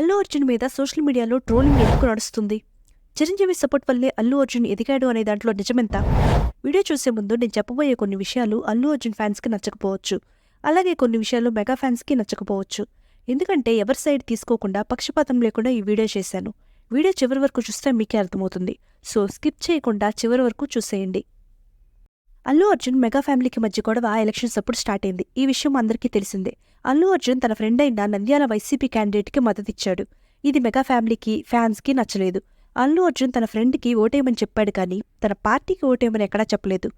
అల్లు అర్జున్ మీద సోషల్ మీడియాలో ట్రోలింగ్ ఎందుకు నడుస్తుంది? చిరంజీవి సపోర్ట్ వల్లే అల్లు అర్జున్ ఎదిగాడు అనే దాంట్లో నిజమెంత? వీడియో చూసే ముందు నేను చెప్పబోయే కొన్ని విషయాలు అల్లు అర్జున్ ఫ్యాన్స్కి నచ్చకపోవచ్చు. అలాగే కొన్ని విషయాలు మెగా ఫ్యాన్స్కి నచ్చకపోవచ్చు. ఎందుకంటే ఎవరి సైడ్ తీసుకోకుండా పక్షపాతం లేకుండా ఈ వీడియో చేశాను. వీడియో చివరి వరకు చూస్తే మీకే అర్థమవుతుంది. సో స్కిప్ చేయకుండా చివరి వరకు చూసేయండి. అల్లు అర్జున్ మెగా ఫ్యామిలీకి మధ్య గొడవ ఎలక్షన్స్ అప్పుడు స్టార్ట్ అయింది. ఈ విషయం అందరికీ తెలిసిందే. అల్లు అర్జున్ తన ఫ్రెండ్ అయిన నంద్యాల వైసీపీ క్యాండిడేట్కి మద్దతిచ్చాడు. ఇది మెగా ఫ్యామిలీకి ఫ్యాన్స్కి నచ్చలేదు. అల్లు అర్జున్ తన ఫ్రెండ్కి ఓటేయమని చెప్పాడు కానీ తన పార్టీకి ఓటేయమని ఎక్కడా చెప్పలేదు.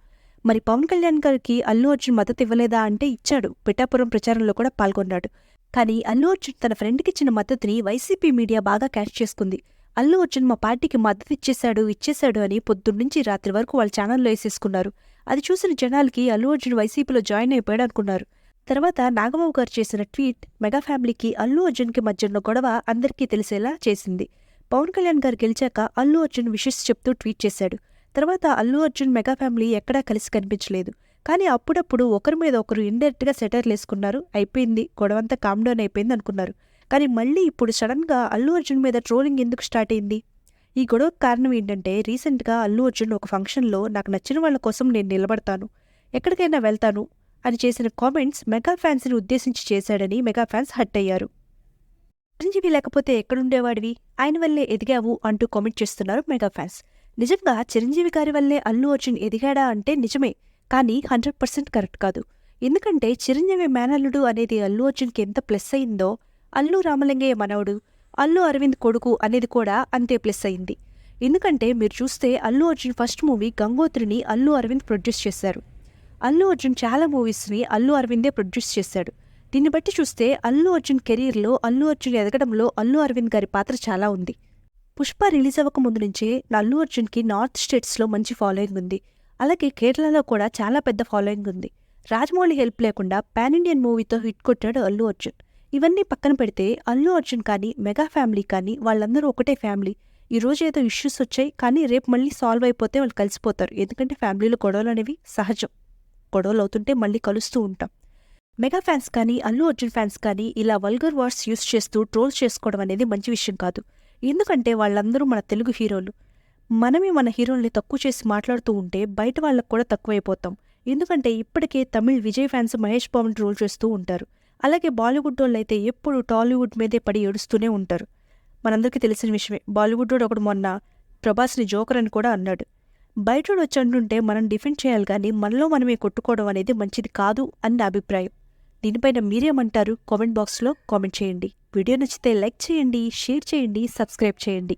మరి పవన్ కళ్యాణ్ గారికి అల్లు అర్జున్ మద్దతు ఇవ్వలేదా అంటే ఇచ్చాడు. పిఠాపురం ప్రచారంలో కూడా పాల్గొన్నాడు. కానీ అల్లు అర్జున్ తన ఫ్రెండ్కి ఇచ్చిన మద్దతుని వైసీపీ మీడియా బాగా క్యాష్ చేసుకుంది. అల్లు అర్జున్ మా పార్టీకి మద్దతు ఇచ్చేశాడు ఇచ్చేశాడు అని పొద్దున్నుంచి రాత్రి వరకు వాళ్ళ ఛానల్లో వేసేసుకున్నారు. అది చూసిన జనాలకి అల్లు అర్జున్ వైసీపీలో జాయిన్ అయిపోయాడు అనుకున్నారు. తర్వాత నాగబాబు గారు చేసిన ట్వీట్ మెగా ఫ్యామిలీకి అల్లు అర్జున్కి మధ్య ఉన్న గొడవ అందరికీ తెలిసేలా చేసింది. పవన్ కళ్యాణ్ గారు గెలిచాక అల్లు అర్జున్ విషెస్ చెప్తూ ట్వీట్ చేశాడు. తర్వాత అల్లు అర్జున్ మెగా ఫ్యామిలీ ఎక్కడా కలిసి కనిపించలేదు. కానీ అప్పుడప్పుడు ఒకరి మీద ఒకరు ఇండైరెక్ట్గా సెటర్లు వేసుకున్నారు. అయిపోయింది. గొడవంతా కామ్ డౌన్ అయిపోయింది అనుకున్నారు. కానీ మళ్ళీ ఇప్పుడు సడన్గా అల్లు అర్జున్ మీద ట్రోలింగ్ ఎందుకు స్టార్ట్ అయింది? ఈ గొడవకు కారణం ఏంటంటే రీసెంట్గా అల్లు అర్జున్ ఒక ఫంక్షన్లో నాకు నచ్చిన వాళ్ళ కోసం నేను నిలబడతాను. ఎక్కడికైనా వెళ్తాను. అని చేసిన కామెంట్స్ మెగా ఫ్యాన్స్ని ఉద్దేశించి చేశాడని మెగా ఫ్యాన్స్ హట్ అయ్యారు. చిరంజీవి లేకపోతే ఎక్కడుండేవాడివి? ఆయన వల్లే ఎదిగావు అంటూ కామెంట్ చేస్తున్నారు మెగా ఫ్యాన్స్ నిజంగా చిరంజీవి గారి వల్లే అల్లు అర్జున్ ఎదిగాడా అంటే నిజమే కానీ హండ్రెడ్ పర్సెంట్ కరెక్ట్ కాదు. ఎందుకంటే చిరంజీవి మేనల్లుడు అనేది అల్లు అర్జున్కి ఎంత ప్లస్ అయిందో అల్లు రామలింగయ్య మనవడు అల్లు అరవింద్ కొడుకు అనేది కూడా అంతే ప్లస్ అయింది. ఎందుకంటే మీరు చూస్తే అల్లు అర్జున్ ఫస్ట్ మూవీ గంగోత్రిని అల్లు అరవింద్ ప్రొడ్యూస్ చేశారు. అల్లు అర్జున్ చాలా మూవీస్ని అల్లు అరవిందే ప్రొడ్యూస్ చేశాడు. దీన్ని బట్టి చూస్తే అల్లు అర్జున్ కెరీర్లో అల్లు అర్జున్ ఎదగడంలో అల్లు అరవింద్ గారి పాత్ర చాలా ఉంది. పుష్ప రిలీజ్ అవ్వక ముందు నుంచే అల్లు అర్జున్కి నార్త్ స్టేట్స్లో మంచి ఫాలోయింగ్ ఉంది. అలాగే కేరళలో కూడా చాలా పెద్ద ఫాలోయింగ్ ఉంది. రాజమౌళి హెల్ప్ లేకుండా పాన్ ఇండియన్ మూవీతో హిట్ కొట్టాడు అల్లు అర్జున్. ఇవన్నీ పక్కన పెడితే అల్లు అర్జున్ కానీ మెగా ఫ్యామిలీ కానీ వాళ్ళందరూ ఒకటే ఫ్యామిలీ. ఈ రోజు ఏదో ఇష్యూస్ వచ్చాయి కానీ రేపు మళ్ళీ సాల్వ్ అయిపోతే వాళ్ళు కలిసిపోతారు. ఎందుకంటే ఫ్యామిలీలో గొడవలు అనేవి సహజం. గొడవలు అవుతుంటే మళ్ళీ కలుస్తూ ఉంటాం. మెగా ఫ్యాన్స్ కానీ అల్లు అర్జున్ ఫ్యాన్స్ కానీ ఇలా వల్గర్ వర్డ్స్ యూస్ చేస్తూ ట్రోల్ చేసుకోవడం అనేది మంచి విషయం కాదు. ఎందుకంటే వాళ్ళందరూ మన తెలుగు హీరోలు. మనమే మన హీరోల్ని తక్కువ చేసి మాట్లాడుతూ ఉంటే బయట వాళ్ళకు కూడా తక్కువైపోతాం. ఎందుకంటే ఇప్పటికే తమిళ్ విజయ్ ఫ్యాన్స్ మహేష్ బాబుని ట్రోల్ చేస్తూ ఉంటారు. అలాగే బాలీవుడ్ వాళ్ళు అయితే ఎప్పుడు టాలీవుడ్ మీదే పడి ఏడుస్తూనే ఉంటారు. మనందరికీ తెలిసిన విషయమే. బాలీవుడ్ ఒకడు మొన్న ప్రభాస్ని జోకర్ అని కూడా అన్నాడు. బయటోడు వచ్చి అంటుంటే మనం డిఫెండ్ చేయాలి కానీ మనలో మనమే కొట్టుకోవడం అనేది మంచిది కాదు అని నా అభిప్రాయం. దీనిపైన మీరేమంటారు? కామెంట్ బాక్స్లో కామెంట్ చేయండి. వీడియో నచ్చితే లైక్ చేయండి షేర్ చేయండి సబ్స్క్రైబ్ చేయండి.